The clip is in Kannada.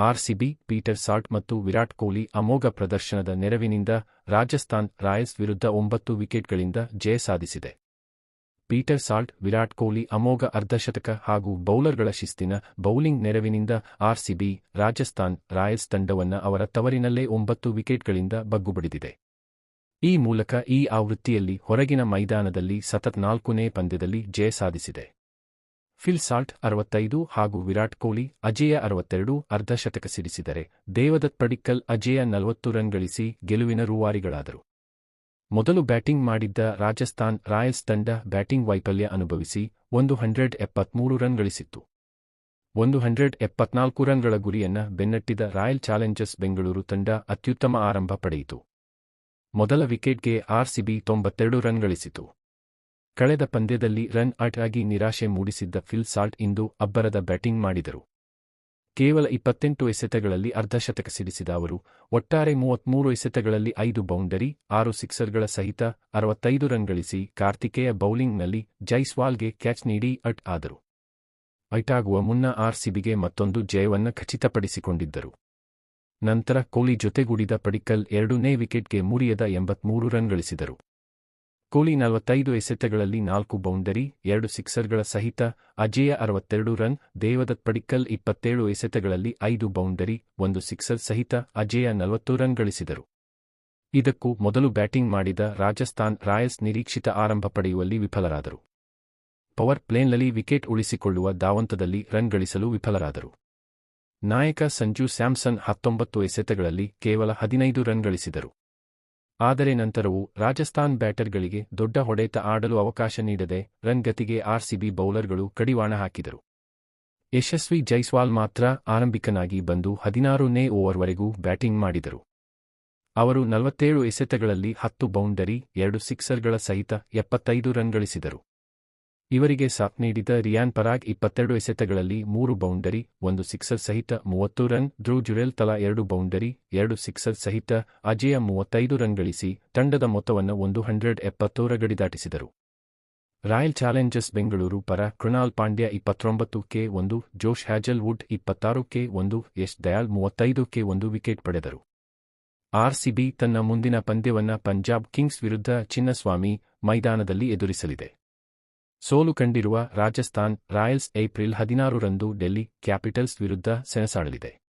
ಆರ್ಸಿಬಿ, ಪೀಟರ್ ಸಾಲ್ಟ್ ಮತ್ತು ವಿರಾಟ್ ಕೊಹ್ಲಿ ಅಮೋಘ ಪ್ರದರ್ಶನದ ನೆರವಿನಿಂದ ರಾಜಸ್ಥಾನ್ ರಾಯಲ್ಸ್ ವಿರುದ್ಧ ಒಂಬತ್ತು ವಿಕೆಟ್ಗಳಿಂದ ಜಯ ಸಾಧಿಸಿದೆ. ಪೀಟರ್ ಸಾಲ್ಟ್ ವಿರಾಟ್ ಕೊಹ್ಲಿ ಅಮೋಘ ಅರ್ಧಶತಕ ಹಾಗೂ ಬೌಲರ್ಗಳ ಶಿಸ್ತಿನ ಬೌಲಿಂಗ್ ನೆರವಿನಿಂದ ಆರ್ಸಿಬಿ, ರಾಜಸ್ಥಾನ್ ರಾಯಲ್ಸ್ ತಂಡವನ್ನು ಅವರ ತವರಿನಲ್ಲೇ ಒಂಬತ್ತು ವಿಕೆಟ್ಗಳಿಂದ ಬಗ್ಗುಬಡಿದಿದೆ. ಈ ಮೂಲಕ ಈ ಆವೃತ್ತಿಯಲ್ಲಿ ಹೊರಗಿನ ಮೈದಾನದಲ್ಲಿ ಸತತ್ ನಾಲ್ಕನೇ ಪಂದ್ಯದಲ್ಲಿ ಜಯ ಸಾಧಿಸಿದೆ. ಫಿಲ್ ಸಾಲ್ಟ್ ಅರವತ್ತೈದು ಹಾಗೂ ವಿರಾಟ್ ಕೊಹ್ಲಿ ಅಜೇಯ ಅರವತ್ತೆರಡು ಅರ್ಧಶತಕ ಸಿಡಿಸಿದರೆ ದೇವದತ್ ಪಡಿಕ್ಕಲ್ ಅಜೇಯ ನಲವತ್ತು ರನ್ ಗಳಿಸಿ ಗೆಲುವಿನ ರೂವಾರಿಗಳಾದರು. ಮೊದಲು ಬ್ಯಾಟಿಂಗ್ ಮಾಡಿದ್ದ ರಾಜಸ್ಥಾನ್ ರಾಯಲ್ಸ್ ತಂಡ ಬ್ಯಾಟಿಂಗ್ ವೈಫಲ್ಯ ಅನುಭವಿಸಿ ಒಂದು ಹಂಡ್ರೆಡ್ ಎಪ್ಪತ್ಮೂರು ರನ್ ಗಳಿಸಿತ್ತು. ಒಂದು ಹಂಡ್ರೆಡ್ ಎಪ್ಪತ್ನಾಲ್ಕು ರನ್ಗಳ ಗುರಿಯನ್ನ ಬೆನ್ನಟ್ಟಿದ ರಾಯಲ್ ಚಾಲೆಂಜರ್ಸ್ ಬೆಂಗಳೂರು ತಂಡ ಅತ್ಯುತ್ತಮ ಆರಂಭ ಪಡೆಯಿತು. ಮೊದಲ ವಿಕೆಟ್ಗೆ ಆರ್ಸಿಬಿ ತೊಂಬತ್ತೆರಡು ರನ್ ಗಳಿಸಿತು. ಕಳೆದ ಪಂದ್ಯದಲ್ಲಿ ರನ್ ಔಟ್ ಆಗಿ ನಿರಾಶೆ ಮೂಡಿಸಿದ್ದ ಫಿಲ್ ಸಾಲ್ಟ್ ಇಂದು ಅಬ್ಬರದ ಬ್ಯಾಟಿಂಗ್ ಮಾಡಿದರು. ಕೇವಲ ಇಪ್ಪತ್ತೆಂಟು ಎಸೆತಗಳಲ್ಲಿ ಅರ್ಧಶತಕ ಸಿಡಿಸಿದ ಅವರು, ಒಟ್ಟಾರೆ ಮೂವತ್ಮೂರು ಎಸೆತಗಳಲ್ಲಿ ಐದು ಬೌಂಡರಿ, ಆರು ಸಿಕ್ಸರ್ಗಳ ಸಹಿತ ಅರವತ್ತೈದು ರನ್ ಗಳಿಸಿ ಕಾರ್ತಿಕೇಯ ಬೌಲಿಂಗ್ನಲ್ಲಿ ಜೈಸ್ವಾಲ್ಗೆ ಕ್ಯಾಚ್ ನೀಡಿ ಅಟ್ ಆದರು. ಐಟಾಗುವ ಮುನ್ನ ಆರ್ಸಿಬಿಗೆ ಮತ್ತೊಂದು ಜಯವನ್ನು ಖಚಿತಪಡಿಸಿಕೊಂಡಿದ್ದರು. ನಂತರ ಕೊಹ್ಲಿ ಜೊತೆಗೂಡಿದ ಪಡಿಕ್ಕಲ್ ಎರಡನೇ ವಿಕೆಟ್ಗೆ ಮುರಿಯದ ಎಂಬತ್ಮೂರು ರನ್ ಗಳಿಸಿದರು. ಕೊಹ್ಲಿ ನಲವತ್ತೈದು ಎಸೆತಗಳಲ್ಲಿ ನಾಲ್ಕು ಬೌಂಡರಿ, ಎರಡು ಸಿಕ್ಸರ್ಗಳ ಸಹಿತ ಅಜೇಯ ಅರವತ್ತೆರಡು ರನ್, ದೇವದತ್ ಪಡಿಕ್ಕಲ್ ಇಪ್ಪತ್ತೇಳು ಎಸೆತಗಳಲ್ಲಿ ಐದು ಬೌಂಡರಿ, ಒಂದು ಸಿಕ್ಸರ್ ಸಹಿತ ಅಜೇಯ ನಲವತ್ತು ರನ್ ಗಳಿಸಿದರು. ಇದಕ್ಕೂ ಮೊದಲು ಬ್ಯಾಟಿಂಗ್ ಮಾಡಿದ ರಾಜಸ್ಥಾನ್ ರಾಯಲ್ಸ್ ನಿರೀಕ್ಷಿತ ಆರಂಭ ಪಡೆಯುವಲ್ಲಿ ವಿಫಲರಾದರು. ಪವರ್ ಪ್ಲೇನ್ನಲ್ಲಿ ವಿಕೆಟ್ ಉಳಿಸಿಕೊಳ್ಳುವ ದಾವಂತದಲ್ಲಿ ರನ್ ಗಳಿಸಲು ವಿಫಲರಾದರು. ನಾಯಕ ಸಂಜು ಸ್ಯಾಮ್ಸನ್ ಹತ್ತೊಂಬತ್ತು ಎಸೆತಗಳಲ್ಲಿ ಕೇವಲ ಹದಿನೈದು ರನ್ ಗಳಿಸಿದರು. ಆದರೆ ನಂತರವೂ ರಾಜಸ್ಥಾನ್ ಬ್ಯಾಟರ್ಗಳಿಗೆ ದೊಡ್ಡ ಹೊಡೆತ ಆಡಲು ಅವಕಾಶ ನೀಡದೆ ರನ್ ಗತಿಗೆ ಆರ್ಸಿಬಿ ಬೌಲರ್ಗಳು ಕಡಿವಾಣ ಹಾಕಿದರು. ಯಶಸ್ವಿ ಜೈಸ್ವಾಲ್ ಮಾತ್ರ ಆರಂಭಿಕನಾಗಿ ಬಂದು ಹದಿನಾರನೇ ಓವರ್ವರೆಗೂ ಬ್ಯಾಟಿಂಗ್ ಮಾಡಿದರು. ಅವರು ನಲವತ್ತೇಳು ಎಸೆತಗಳಲ್ಲಿ ಹತ್ತು ಬೌಂಡರಿ, ಎರಡು ಸಿಕ್ಸರ್ಗಳ ಸಹಿತ ಎಪ್ಪತ್ತೈದು ರನ್ ಗಳಿಸಿದರು. ಇವರಿಗೆ ಸಾಥ್ ನೀಡಿದ ರಿಯಾನ್ ಪರಾಗ್ ಇಪ್ಪತ್ತೆರಡು ಎಸೆತಗಳಲ್ಲಿ ಮೂರು ಬೌಂಡರಿ, ಒಂದು ಸಿಕ್ಸರ್ ಸಹಿತ ಮೂವತ್ತು ರನ್ ಧ್ರುವ್ ಜುರೆಲ್ ತಲಾ ಎರಡು ಬೌಂಡರಿ, ಎರಡು ಸಿಕ್ಸರ್ ಸಹಿತ ಅಜಯ ಮೂವತ್ತೈದು ರನ್ ಗಳಿಸಿ ತಂಡದ ಮೊತ್ತವನ್ನು ಒಂದು ಹಂಡ್ರೆಡ್ ಎಪ್ಪತ್ತೋರ ಗಡಿ ದಾಟಿಸಿದರು. ರಾಯಲ್ ಚಾಲೆಂಜರ್ಸ್ ಬೆಂಗಳೂರು ಪರ ಕೃಣಾಲ್ ಪಾಂಡ್ಯ ಇಪ್ಪತ್ತೊಂಬತ್ತು ಕೆ ಒಂದು, ಜೋಶ್ ಹ್ಯಾಜಲ್ವುಡ್ ಇಪ್ಪತ್ತಾರು ಕೆ ಒಂದು, ಯಶ್ ದಯಾಲ್ ಮೂವತ್ತೈದು ಕೆ ಒಂದು ವಿಕೆಟ್ ಪಡೆದರು. ಆರ್ಸಿಬಿ ತನ್ನ ಮುಂದಿನ ಪಂದ್ಯವನ್ನ ಪಂಜಾಬ್ ಕಿಂಗ್ಸ್ ವಿರುದ್ಧ ಚಿನ್ನಸ್ವಾಮಿ ಮೈದಾನದಲ್ಲಿ ಎದುರಿಸಲಿದೆ. ಸೋಲು ಕಂಡಿರುವ ರಾಜಸ್ಥಾನ್ ರಾಯಲ್ಸ್ ಏಪ್ರಿಲ್ ಹದಿನಾರರಂದು ಡೆಲ್ಲಿ ಕ್ಯಾಪಿಟಲ್ಸ್ ವಿರುದ್ಧ ಸೆಣಸಾಡಲಿದೆ.